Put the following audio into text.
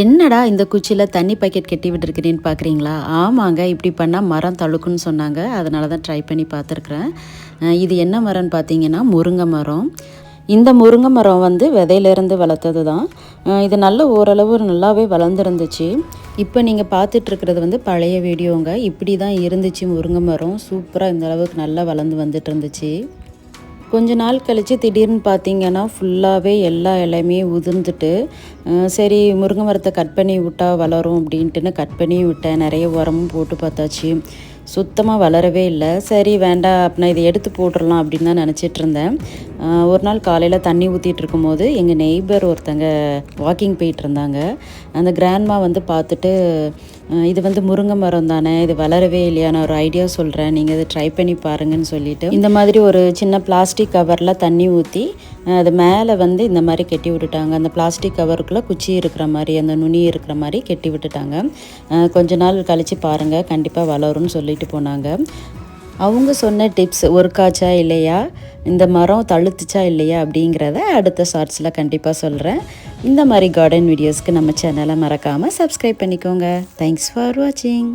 என்னடா இந்த குச்சியில் தண்ணி பாக்கெட் கட்டி விட்டுருக்கிறேன்னு பார்க்குறீங்களா ஆமாங்க இப்படி பண்ணால் மரம் தழுக்குன்னு சொன்னாங்க. அதனால தான் ட்ரை பண்ணி பார்த்துருக்குறேன். இது என்ன மரம்னு பார்த்தீங்கன்னா முருங்கை மரம். இந்த முருங்கை மரம் வந்து விதையிலேருந்து வளர்த்தது தான் இது நல்ல ஓரளவு நல்லாவே வளர்ந்துருந்துச்சு. இப்போ நீங்கள் பார்த்துட்ருக்கிறது வந்து பழைய வீடியோங்க. இப்படி தான் இருந்துச்சு முருங்கை மரம். சூப்பராக இந்த அளவுக்கு நல்லா வளர்ந்து வந்துட்டு இருந்துச்சு கொஞ்ச நாள் கழித்து திடீர்னு பார்த்தீங்கன்னா ஃபுல்லாகவே எல்லா இலையுமே உதிர்ந்துட்டு சரி முருங்கை மரத்தை கட் பண்ணி விட்டால் வளரும் அப்படின்ட்டுன்னு கட் பண்ணி விட்டேன். நிறைய உரமும் போட்டு பார்த்தாச்சு. சுத்தமாக வளரவே இல்லை. சரி வேண்டாம் அப்படின்னா இதை எடுத்து போட்டுடலாம் அப்படின்னு தான் நினச்சிட்டு இருந்தேன். ஒரு நாள் காலையில் தண்ணி ஊற்றிட்டு இருக்கும்போது எங்கள் நெய்பர் ஒருத்தங்க வாக்கிங் போயிட்டு இருந்தாங்க. அந்த கிராண்ட்மா வந்து பார்த்துட்டு இது வந்து முருங்கை மரம் தானே இது வளரவே இல்லையா நான் ஒரு ஐடியா சொல்கிறேன் நீங்கள் இதை ட்ரை பண்ணி பாருங்கன்னு சொல்லிட்டு இந்த மாதிரி ஒரு சின்ன பிளாஸ்டிக் கவரில் தண்ணி ஊற்றி அது மேலே வந்து இந்த மாதிரி கட்டி விட்டுட்டாங்க. அந்த பிளாஸ்டிக் கவருக்குள்ளே குச்சி இருக்கிற மாதிரி அந்த நுனி இருக்கிற மாதிரி கட்டி விட்டுட்டாங்க. கொஞ்ச நாள் கழித்து பாருங்கள் கண்டிப்பாக வளரும்னு சொல்லிட்டு போனாங்க. அவங்க சொன்ன டிப்ஸ் ஒர்க்காச்சா இல்லையா? இந்த மரம் தழுத்துச்சா இல்லையா? அப்படிங்கிறத அடுத்த ஷார்ட்ஸில் கண்டிப்பாக சொல்கிறேன் இந்த மாதிரி கார்டன் வீடியோஸ்க்கு நம்ம சேனலை மறக்காமல் சப்ஸ்கிரைப் பண்ணிக்கோங்க. தேங்க்ஸ் ஃபார் வாட்சிங்